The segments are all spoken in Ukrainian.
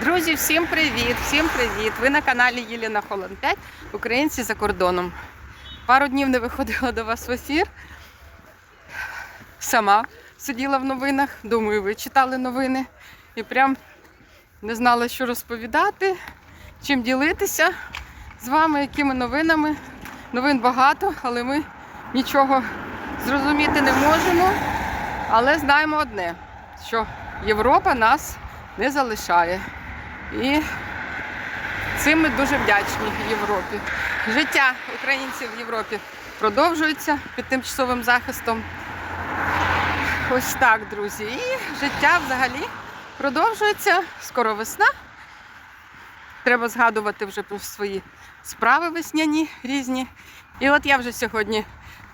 Друзі, всім привіт! Всім привіт! Ви на каналі Єліна Холланд 5, Українці за кордоном. Пару днів не виходила до вас в ефір. Сама сиділа в новинах. Думаю, ви читали новини і прям не знала, що розповідати, чим ділитися з вами, якими новинами. Новин багато, але ми нічого зрозуміти не можемо. Але знаємо одне, що Європа нас не залишає. І цим ми дуже вдячні Європі. Життя українців в Європі продовжується під тимчасовим захистом. Ось так, друзі. І життя взагалі продовжується. Скоро весна. Треба згадувати вже про свої справи весняні різні. І от я вже сьогодні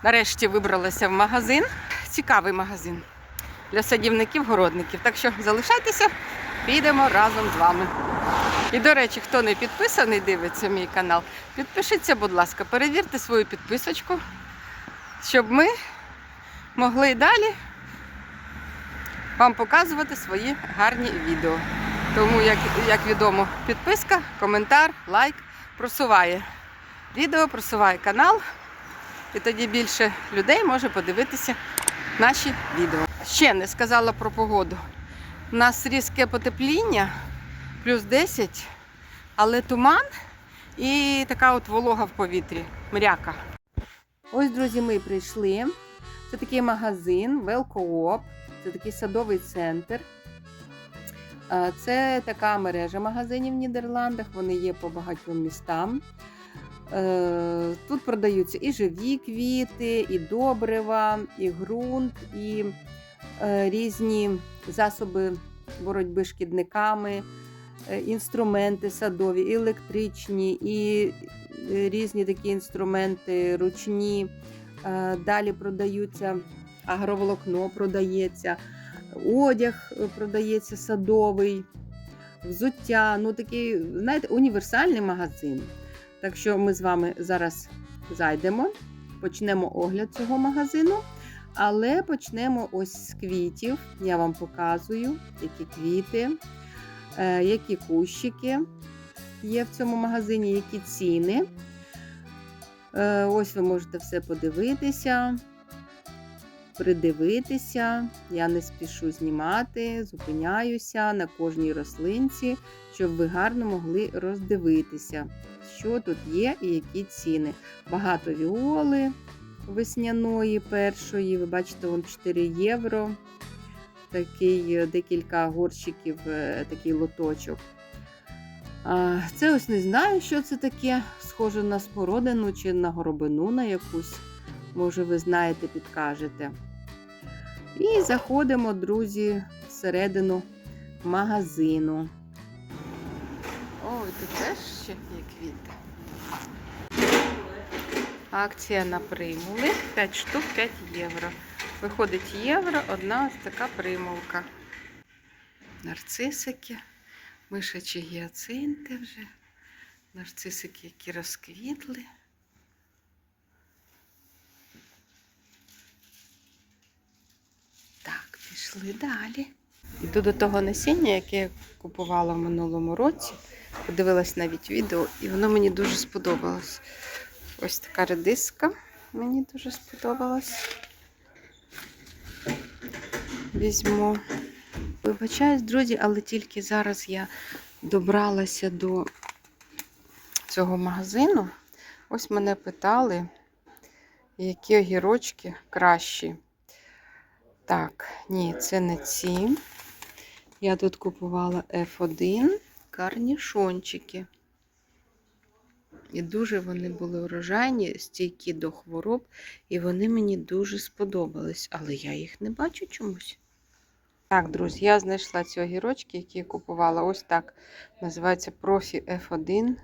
нарешті вибралася в магазин. Цікавий магазин для садівників, городників. Так що залишайтеся, підемо разом з вами. І, до речі, хто не підписаний, дивиться мій канал, підпишіться, будь ласка, перевірте свою підписочку, щоб ми могли і далі вам показувати свої гарні відео. Тому, як, як відомо, підписка, коментар, лайк просуває відео, просуває канал, і тоді більше людей може подивитися наші відео. Ще не сказала про погоду. У нас різке потепління, плюс 10, але туман і така от волога в повітрі, мряка. Ось, друзі, ми прийшли. Це такий магазин Велкооп. Це такий садовий центр. Е, Це така мережа магазинів в Нідерландах. Вони є по багатьом містам. Е, Тут продаються і живі квіти, і добрива, і ґрунт, і е, різні засоби боротьби з шкідниками, інструменти садові, і електричні, і е, різні такі інструменти ручні. Е, Далі продаються агроволокно, продається, одяг е, продається садовий, взуття. Ну такий, знаєте, універсальний магазин. Так що ми з вами зараз зайдемо, почнемо огляд цього магазину. Але почнемо ось з квітів. Я вам показую, які квіти, е, які кущики є в цьому магазині, які ціни. Е, Ось ви можете все подивитися, придивитися. Я не спішу знімати, зупиняюся на кожній рослинці, щоб ви гарно могли роздивитися, що тут є і які ціни. Багато віоли весняної першої. Ви бачите, вон 4 євро. Такий е, декілька горщиків, е, такий лоточок. Це ось не знаю, що це таке. Схоже на смородину чи на горобину на якусь. Може, ви знаєте, підкажете. І заходимо, друзі, всередину магазину. Ой, тут теж ще є квіти. Акція на примули 5 штук 5 євро. Виходить євро, одна ось така примулка. Нарцисики, мишачі гіацинти вже. Нарцисики, які розквітли. Так, пішли далі. Йду до того насіння, яке я купувала в минулому році. Подивилась навіть відео, і воно мені дуже сподобалось. Ось така редиска мені дуже сподобалась. Візьму. Вибачаюсь, друзі, але тільки зараз я добралася до цього магазину. Ось мене питали, які огірочки кращі. Так, ні, це не ці. Я тут купувала F1 карнішончики. І дуже вони були урожайні, стійкі до хвороб, і вони мені дуже сподобались, але я їх не бачу чомусь. Так, друзі, я знайшла ці огірочки, які я купувала. Ось так. Називається Профі F1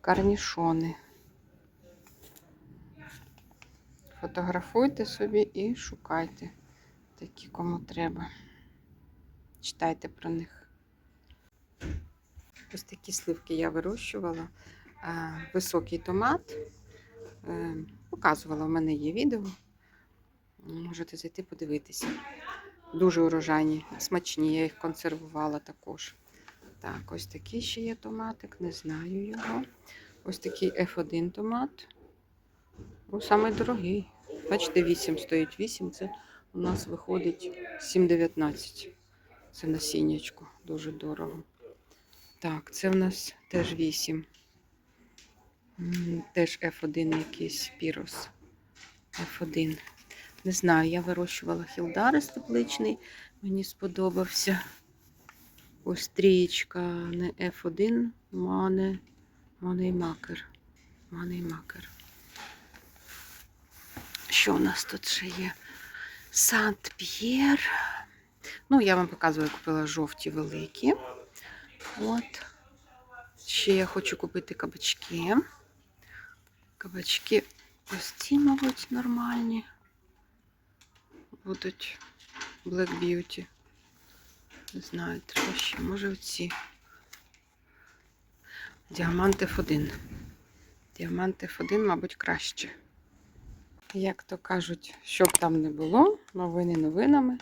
карнішони. Фотографуйте собі і шукайте такі, кому треба. Читайте про них. Ось такі сливки я вирощувала. Високий томат. Е, Показувала, в мене є відео. Можете зайти подивитися. Дуже урожайні, смачні, я їх консервувала також. Так, ось такий ще є томатик, не знаю його. Ось такий F1 томат. Ну, самий дорогий. Бачите, 8 стоїть 8. Це у нас виходить 7,19. Це насіннячко. Дуже дорого. Так, це в нас теж 8. Теж F1 якийсь пірос. F1. Не знаю, я вирощувала хілдарис тепличний. Мені сподобався. Ось трієчка не F1, мане, манеймакер. Манеймакер. Що у нас тут ще є? Сант-П'єр. Ну, я вам показую, я купила жовті великі. От. Ще я хочу купити кабачки. Кабачки ось ці, мабуть, нормальні. Будуть Black Beauty. Не знаю, треба ще, може оці. Діамант F1. Діамант F1, мабуть, краще. Як то кажуть, щоб там не було, новини новинами,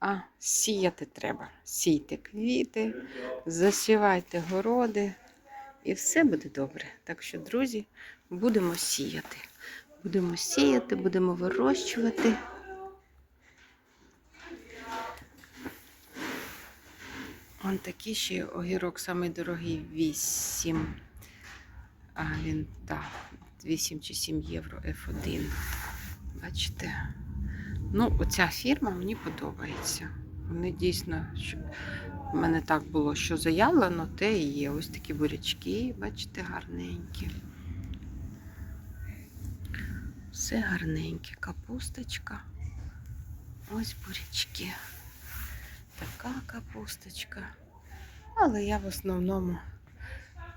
а сіяти треба. Сійте квіти, засівайте городи, і все буде добре. Так що, друзі, будемо сіяти. Будемо сіяти, будемо вирощувати. Он такий ще огірок, самий дорогий 8. А він, так, 8 чи 7 євро F1. Бачите? Ну, оця фірма мені подобається. Вони дійсно, щоб в мене так було, що заявлено, те і є. Ось такі бурячки, бачите, гарненькі. Все гарненьке. Капусточка. Ось бурячки. Така капусточка. Але я в основному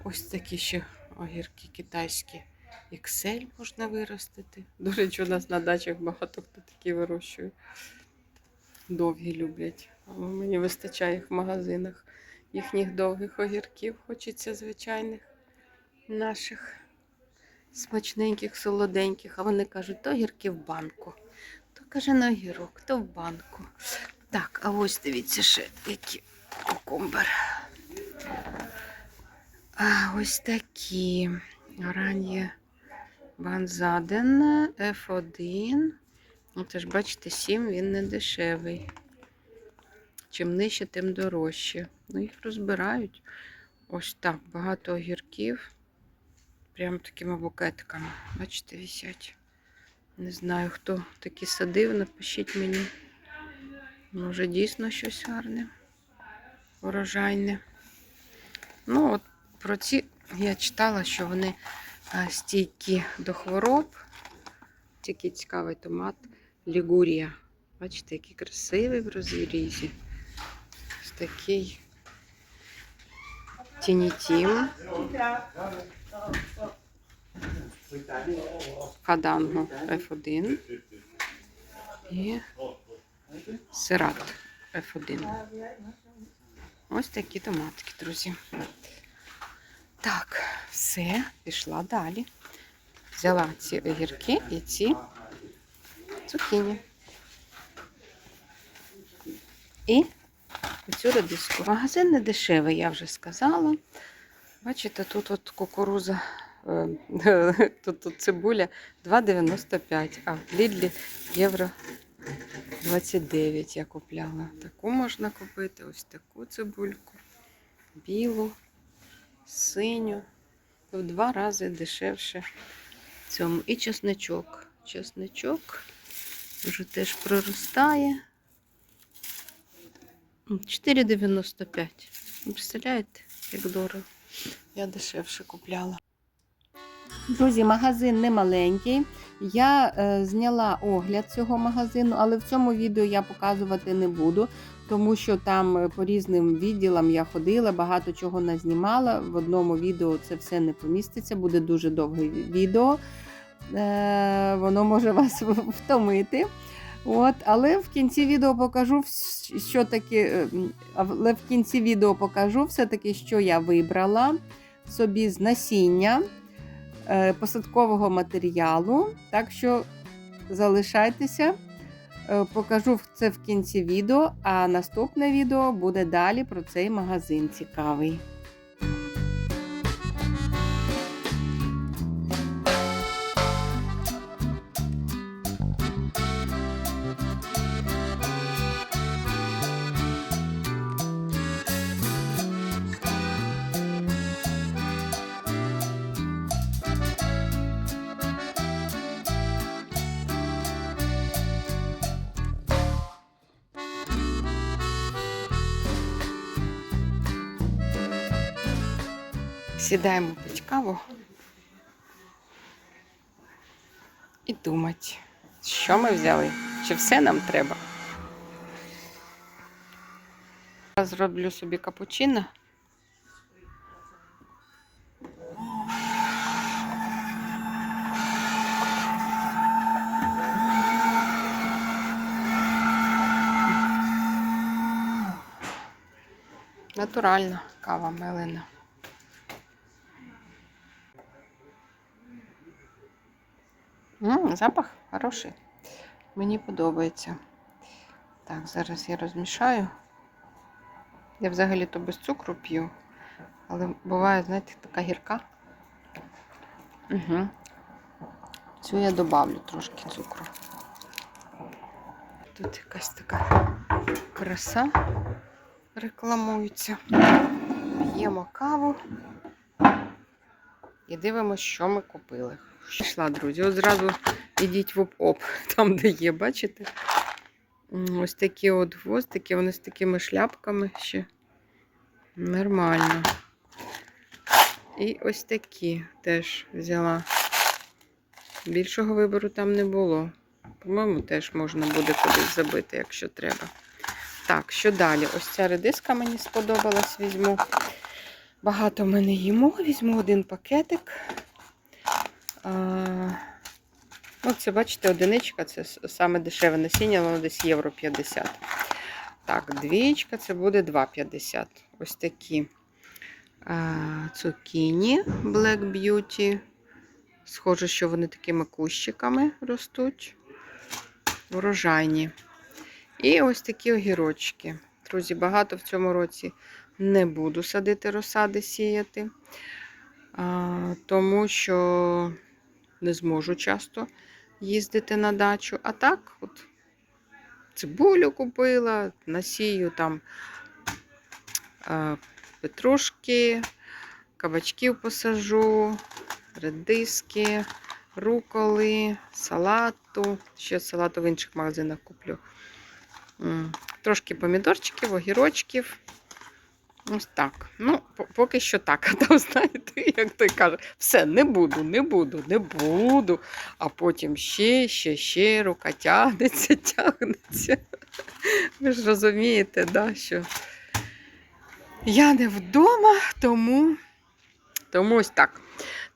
ось такі ще огірки китайські. Excel можна виростити. До речі, у нас на дачах багато хто такі вирощує. Довгі люблять. Мені вистачає їх в магазинах. Їхніх довгих огірків хочеться звичайних наших смачненьких, солоденьких. А вони кажуть, то огірки в банку. То каже на огірок, то в банку. Так, а ось дивіться ще які кукумбер. А ось такі. Ранні Банзаден F1. Ну, теж, бачите, 7 він не дешевий. Чим нижче, тим дорожче. Ну, їх розбирають. Ось так, багато огірків. Прям такими букетиками. Бачите, висять. Не знаю, хто такі садив, напишіть мені. Може, дійсно щось гарне, урожайне. Ну, от про ці я читала, що вони стійкі до хвороб. Тільки цікавий томат Лігурія. Бачите, який красивий в розрізі. Ось такий тінітім. Фаданго F1 і Сират F1. Ось такі томатки, друзі. Так, все, пішла далі. Взяла ці огірки і ці цукіні. І оцю редиску. Магазин не дешевий, я вже сказала. Бачите, тут от кукуруза, е, тут, тут цибуля 2,95, а в Лідлі євро 29 я купляла. Таку можна купити, ось таку цибульку, білу, синю. В два рази дешевше цьому. І чесничок. Чесничок вже теж проростає. 4,95. Представляєте, як дорого. Я дешевше купляла. Друзі, магазин не маленький. Я е, зняла огляд цього магазину, але в цьому відео я показувати не буду, тому що там е, по різним відділам я ходила, багато чого назнімала. В одному відео це все не поміститься, буде дуже довге відео. Е, воно може вас втомити. От, але в кінці відео покажу, що таки, е, але в кінці відео покажу все-таки, що я вибрала собі з насіння посадкового матеріалу. Так що залишайтеся, Е, Покажу це в кінці відео, а наступне відео буде далі про цей магазин цікавий. Сідаємо пить каву і думати, що ми взяли, чи все нам треба. Зараз зроблю собі капучино. Натуральна кава мелена. М, запах хороший. Мені подобається. Так, зараз я розмішаю. Я взагалі-то без цукру п'ю, але буває, знаєте, така гірка. Угу. Цю я добавлю трошки цукру. Тут якась така краса рекламується. П'ємо каву і дивимося, що ми купили. Пішла, друзі. От зразу ідіть в оп-оп, там, де є, бачите? Ось такі от гвоздики, вони з такими шляпками ще. Нормально. І ось такі теж взяла. Більшого вибору там не було. По-моєму, теж можна буде кудись забити, якщо треба. Так, що далі? Ось ця редиска мені сподобалась, візьму. Багато в мене їмо, візьму один пакетик. А, ну, бачите, одиничка, це саме дешеве насіння, воно десь євро 50. Так, двічка це буде 2,50. Ось такі цукіні Black Beauty. Схоже, що вони такими кущиками ростуть. Врожайні. І ось такі огірочки. Друзі, багато в цьому році не буду садити розсади сіяти, тому що не зможу часто їздити на дачу. А так, от цибулю купила, насію там а, петрушки, кабачків посажу, редиски, руколи, салату. Ще салату в інших магазинах куплю. Трошки помідорчиків, огірочків. Ось так. Ну, поки що так. А там, знаєте, як той каже, все, не буду, не буду, не буду. А потім ще, ще, ще рука тягнеться, тягнеться. Ви ж розумієте, да, що я не вдома, тому, тому ось так.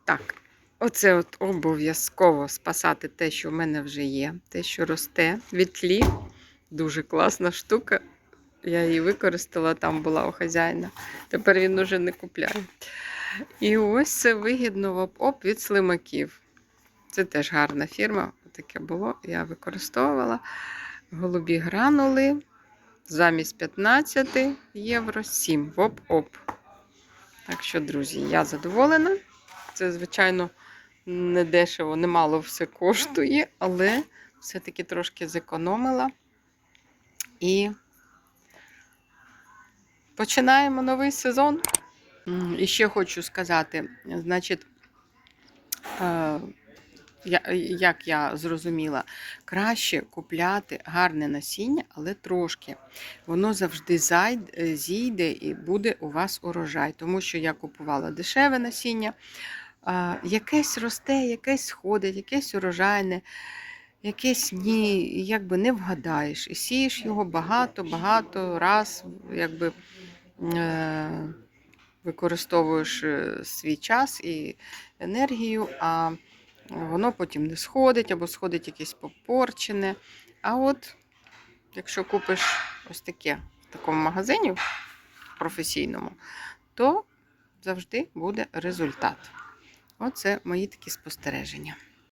Так, оце от обов'язково спасати те, що в мене вже є, те, що росте від тлі. Дуже класна штука. Я її використала, там була у хазяїна. Тепер він уже не купляє. І ось це вигідно в оп від слимаків. Це теж гарна фірма. Таке було. Я використовувала голубі гранули замість 15 євро 7 в оп-оп. Так що, друзі, я задоволена. Це, звичайно, не дешево, немало все коштує, але все-таки трошки зекономила. І починаємо новий сезон. І ще хочу сказати, значить, е, як я зрозуміла, краще купляти гарне насіння, але трошки. Воно завжди е, зійде і буде у вас урожай. Тому що я купувала дешеве насіння, якесь росте, якесь сходить, якесь урожайне, якесь ні, якби не вгадаєш. І сієш його багато-багато раз, якби е, використовуєш е, свій час і енергію, а воно потім не сходить або сходить якесь попорчене. А от якщо купиш ось таке в такому магазині професійному, то завжди буде результат. Оце мої такі спостереження.